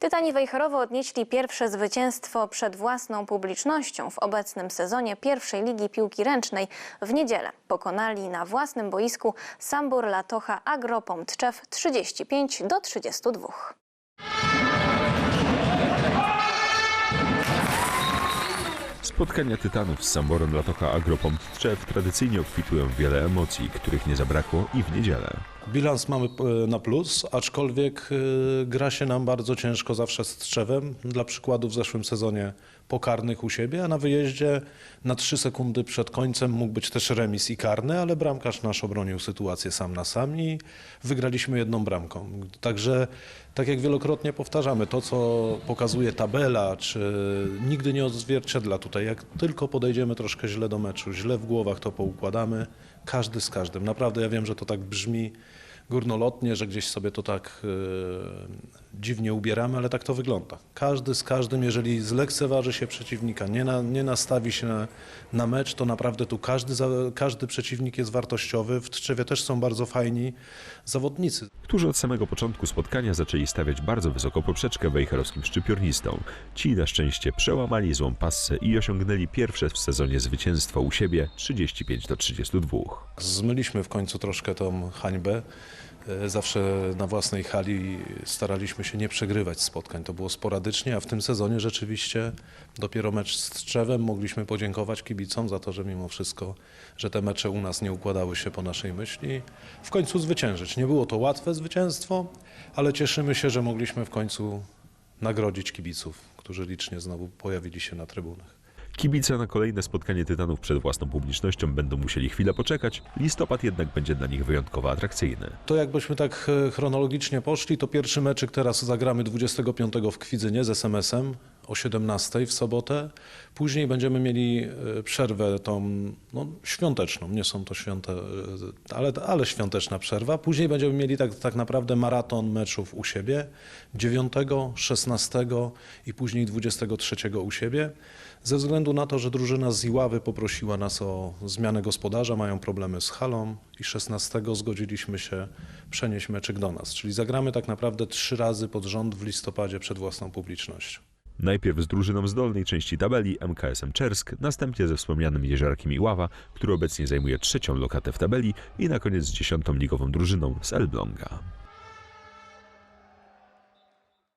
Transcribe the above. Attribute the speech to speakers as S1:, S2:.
S1: Tytani Wejherowo odnieśli pierwsze zwycięstwo przed własną publicznością w obecnym sezonie pierwszej ligi piłki ręcznej. W niedzielę pokonali na własnym boisku Sambor Latocha Agropom Tczew 35 do 32.
S2: Spotkania Tytanów z Samborem Latocha Agropom Tczew tradycyjnie obfitują w wiele emocji, których nie zabrakło i w niedzielę.
S3: Bilans mamy e, na plus, aczkolwiek e, gra się nam bardzo ciężko zawsze z Trzewem. Dla przykładu w zeszłym sezonie pokarnych u siebie, a na wyjeździe na 3 sekundy przed końcem mógł być też remis i karny, ale bramkarz nasz obronił sytuację sam na sam i wygraliśmy jedną bramką. Także tak jak wielokrotnie powtarzamy, to co pokazuje tabela, czy nigdy nie odzwierciedla tutaj, jak tylko podejdziemy troszkę źle do meczu, źle w głowach to poukładamy, każdy z każdym. Naprawdę ja wiem, że to tak brzmi górnolotnie, że gdzieś sobie to tak e, dziwnie ubieramy, ale tak to wygląda. Każdy z każdym, jeżeli zlekceważy się przeciwnika, nie, na, nie nastawi się na, na mecz, to naprawdę tu każdy, za, każdy przeciwnik jest wartościowy. W Tczewie też są bardzo fajni zawodnicy.
S2: którzy od samego początku spotkania zaczęli stawiać bardzo wysoko poprzeczkę wejherowskim szczypiornistom. Ci na szczęście przełamali złą passę i osiągnęli pierwsze w sezonie zwycięstwo u siebie 35 do 32.
S3: Zmyliśmy w końcu troszkę tą hańbę. E, Zawsze na własnej hali staraliśmy się nie przegrywać spotkań. To było sporadycznie, a w tym sezonie rzeczywiście dopiero mecz z Trzewem mogliśmy podziękować kibicom za to, że mimo wszystko, że te mecze u nas nie układały się po naszej myśli. W końcu zwyciężyć. Nie było to łatwe zwycięstwo, ale cieszymy się, że mogliśmy w końcu nagrodzić kibiców, którzy licznie znowu pojawili się na trybunach.
S2: Kibice na kolejne spotkanie Tytanów przed własną publicznością będą musieli chwilę poczekać, listopad jednak będzie dla nich wyjątkowo atrakcyjny.
S3: To jakbyśmy tak e, chronologicznie poszli, to pierwszy meczyk teraz zagramy 25 w Kwidzynie z SMS-em o 17 w sobotę. Później będziemy mieli e, przerwę tą no, świąteczną, nie są to święte, e, ale, ale świąteczna przerwa. Później będziemy mieli tak, tak naprawdę maraton meczów u siebie 9, 16 i później 23 u siebie. Ze względu na to, że drużyna z Iławy poprosiła nas o zmianę gospodarza, mają problemy z halą i 16 zgodziliśmy się przenieść meczyk do nas. Czyli zagramy tak naprawdę trzy razy pod rząd w listopadzie przed własną publicznością.
S2: Najpierw z drużyną z dolnej części tabeli MKS-em Czersk, następnie ze wspomnianym Jeziorkiem Iława, który obecnie zajmuje trzecią lokatę w tabeli i na koniec z dziesiątą ligową drużyną z Elbląga.